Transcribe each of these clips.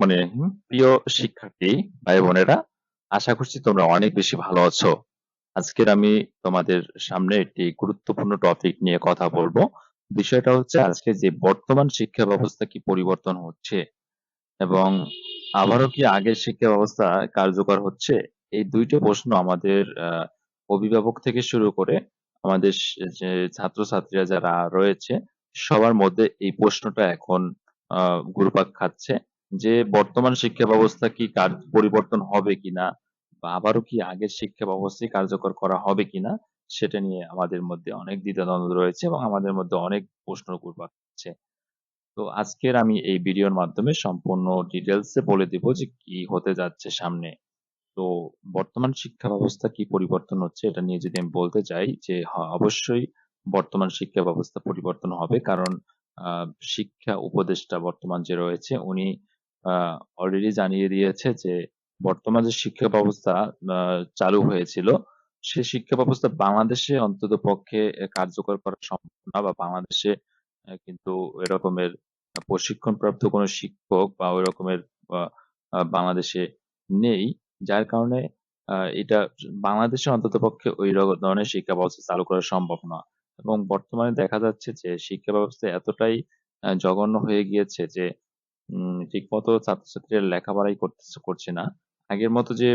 মানে প্রিয় শিক্ষার্থী ভাই বোনেরা আশা করছি তোমরা অনেক বেশি ভালো আছো। আজকের আমি তোমাদের সামনে একটি গুরুত্বপূর্ণ টপিক নিয়ে কথা বলব। বিষয়টা হচ্ছে আজকে যে বর্তমান শিক্ষা ব্যবস্থা কি পরিবর্তন হচ্ছে এবং আবারও কি আগের শিক্ষা ব্যবস্থা কার্যকর হচ্ছে? এই দুইটা প্রশ্ন আমাদের অভিভাবক থেকে শুরু করে আমাদের যে ছাত্রছাত্রীরা যারা রয়েছে, সবার মধ্যে এই প্রশ্নটা এখন আহ ঘুরপাক খাচ্ছে। যে বর্তমান শিক্ষা ব্যবস্থা কি কার, পরিবর্তন হবে কিনা বা আবারও কি আগের শিক্ষা ব্যবস্থাই কার্যকর করা হবে কিনা সেটা নিয়ে আমাদের মধ্যে অনেক দ্বিধাদ্বন্দ্ব রয়েছে এবং আমাদের মধ্যে অনেক প্রশ্ন ঘুরপাক খাচ্ছে তো আজকের আমি এই ভিডিওর মাধ্যমে সম্পূর্ণ ডিটেলস এ বলে দিব যে কি হতে যাচ্ছে সামনে। তো বর্তমান শিক্ষা ব্যবস্থা কি পরিবর্তন হচ্ছে এটা নিয়ে যদি আমি বলতে চাই যে অবশ্যই বর্তমান শিক্ষা ব্যবস্থা পরিবর্তন হবে কারণ শিক্ষা উপদেষ্টা বর্তমান যে রয়েছে উনি অলরেডি জানিয়ে দিয়েছে যে, বর্তমান যে শিক্ষা ব্যবস্থা চালু হয়েছিল সে শিক্ষা ব্যবস্থা বাংলাদেশে অন্তত পক্ষে কার্যকর করা সম্ভব না বা বাংলাদেশে কিন্তু এরকমের প্রশিক্ষণপ্রাপ্ত কোনো শিক্ষক বা ওই রকমের বাংলাদেশে নেই। যার কারণে এটা বাংলাদেশে অন্ততপক্ষে ওই রক- ধরনের শিক্ষা ব্যবস্থা চালু করা সম্ভব না। এবং বর্তমানে দেখা যাচ্ছে যে, শিক্ষা ব্যবস্থা এতটাই জঘন্য হয়ে গিয়েছে যে ঠিকমতো ছাত্রছাত্রীরা লেখাপড়াই করতেছে, করছে না। আগের মতো যে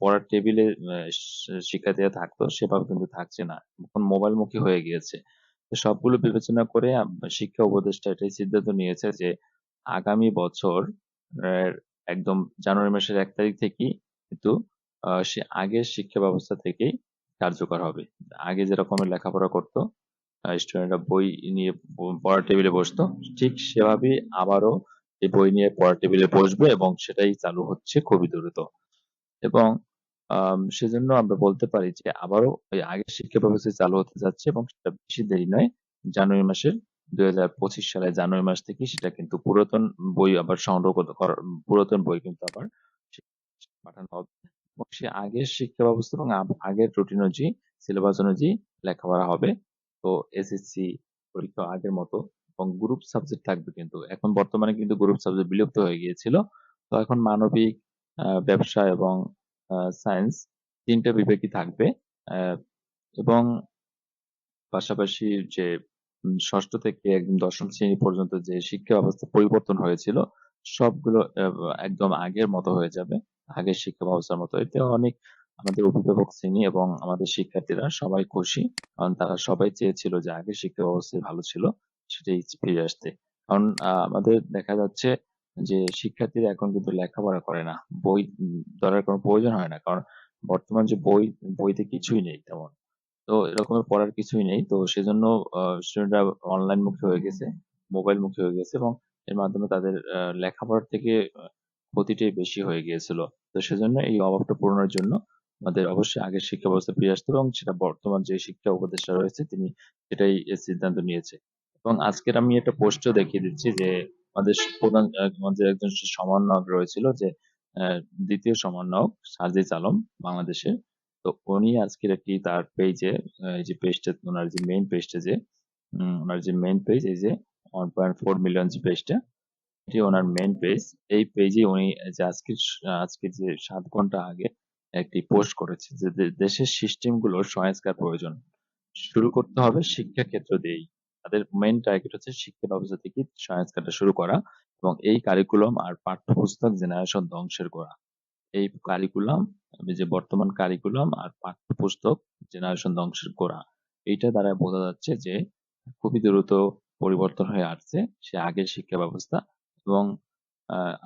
পড়ার টেবিলে শিক্ষার্থীরা থাকতো, সেভাবে কিন্তু থাকছে না। এখন মোবাইল মুখী হয়ে গিয়েছে। সবগুলো বিবেচনা করে শিক্ষা উপদেষ্টা এটাই সিদ্ধান্ত নিয়েছে যে, আগামী বছর একদম জানুয়ারি মাসের এক তারিখ থেকেই কিন্তু সে আগের শিক্ষা ব্যবস্থা থেকেই কার্যকর হবে। আগে যেরকমের লেখাপড়া করতো স্টুডেন্টরা বই নিয়ে পড়ার টেবিলে বসতো, ঠিক সেভাবেই আবারও এই বই নিয়ে পড়ার টেবিলে বসবে এবং সেটাই চালু হচ্ছে খুবই দ্রুত। এবং সেজন্য আমরা বলতে পারি যে আবারও ওই আগের শিক্ষা ব্যবস্থা চালু হতে যাচ্ছে এবং সেটা বেশি দেরি নয়। জানুয়ারি মাসের দুই হাজার পঁচিশ সালে জানুয়ারি মাস থেকে সেটা কিন্তু পুরাতন বই আবার সংগ্রহ করতে করা- পুরাতন বই কিন্তু আবার পাঠানো হবে। এবং সে আগের শিক্ষা ব্যবস্থা এবং আগের রুটিন অনুযায়ী সিলেবাস অনুযায়ী লেখাপড়া হবে। তো এসএসসি পরীক্ষা আগের মতো এবং গ্রুপ সাবজেক্ট থাকবে কিন্তু। এখন বর্তমানে কিন্তু গ্রুপ সাবজেক্ট বিলুপ্ত হয়ে গিয়েছিল। তো এখন মানবিক ব্যবসা এবং সায়েন্স তিনটা বিভাগই থাকবে। এবং পাশাপাশি যে ষষ্ঠ থেকে একদম দশম শ্রেণি পর্যন্ত যে শিক্ষা ব্যবস্থা পরিবর্তন হয়েছিল, সবগুলো একদম আগের মতো হয়ে যাবে। আগের শিক্ষা ব্যবস্থার মতো। এতে অনেক আমাদের অভিভাবক শ্রেণি এবং আমাদের শিক্ষার্থীরা সবাই খুশি। কারণ তারা সবাই চেয়েছিল যে আগের শিক্ষা ব্যবস্থায় ভালো ছিল। সেটাই ফিরে আসতে। কারণ আমাদের দেখা যাচ্ছে যে শিক্ষার্থীরা এখন কিন্তু লেখাপড়া করে না। বই ধরার কোনো প্রয়োজন হয় না। কারণ বর্তমান যে বই, বইতে কিছুই নেই তেমন। তো এরকমের পড়ার কিছুই নেই। তো সেজন্য স্টুডেন্টরা অনলাইন মুখী হয়ে গেছে মোবাইল মুখী হয়ে গেছে এবং এর মাধ্যমে তাদের লেখাপড়ার থেকে ক্ষতিটাই বেশি হয়ে গিয়েছিল। তো সেজন্য এই অভাবটা পূরণের জন্য আমাদের অবশ্যই আগের শিক্ষা ব্যবস্থা ফিরে আসতে এবং সেটা বর্তমান যে শিক্ষা উপদেষ্টা রয়েছে, তিনি সেটাই সিদ্ধান্ত নিয়েছে। এবং আজকের আমি একটা পোস্টও দেখিয়ে দিচ্ছি যে আমাদের প্রধান, আমাদের একজন সমন্বয়ক রয়েছিল যে দ্বিতীয় সমন্বয়ক সাজিদ আলম বাংলাদেশের তো উনি আজকের একটি তার পেজে এই যে পেজটা ওনার যে মেইন পেজটা যে ওনার যে মেইন পেজ এই যে ওয়ান পয়েন্ট ফোর মিলিয়ন যে পেজটা এটি ওনার মেইন পেজ এই পেজে উনি যে আজকে আজকে যে সাত ঘণ্টা আগে একটি পোস্ট করেছে যে দেশের সিস্টেমগুলোর সংস্কার প্রয়োজন। শুরু করতে হবে শিক্ষা ক্ষেত্র দিয়েই। তাদের মেইন টার্গেট হচ্ছে শিক্ষা ব্যবস্থা থেকে সংস্কারটা শুরু করা এবং এই কারিকুলাম আর পাঠ্যপুস্তক জেনারেশন ধ্বংসের করা। এই কারিকুলাম যে বর্তমান কারিকুলাম আর পাঠ্যপুস্তক জেনারেশন ধ্বংসের গোড়া এইটা দ্বারা বোঝা যাচ্ছে যে খুবই দ্রুত পরিবর্তন হয়ে আসছে, সে আগের শিক্ষা ব্যবস্থা এবং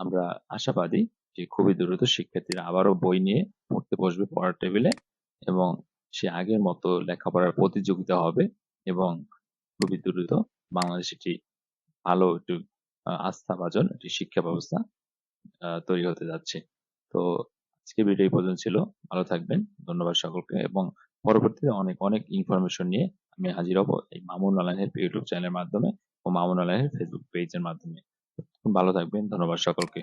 আমরা আশাবাদী যে খুবই দ্রুত শিক্ষার্থীরা আবারও বই নিয়ে পড়তে বসবে পড়ার টেবিলে এবং সে আগের মতো লেখাপড়ার প্রতিযোগিতা হবে এবং খুবই দ্রুত বাংলাদেশ একটি ভালো একটু আস্থাভাজন একটি শিক্ষা ব্যবস্থা তৈরি হতে যাচ্ছে। তো আজকে ভিডিও এই পর্যন্ত ছিল। ভালো থাকবেন। ধন্যবাদ সকলকে এবং পরবর্তীতে অনেক অনেক ইনফরমেশন নিয়ে আমি হাজির হব এই মামুন আলাহের ইউটিউব চ্যানেলের মাধ্যমে ও মামুন আলাহের ফেসবুক পেজের মাধ্যমে। ভালো থাকবেন। ধন্যবাদ সকলকে।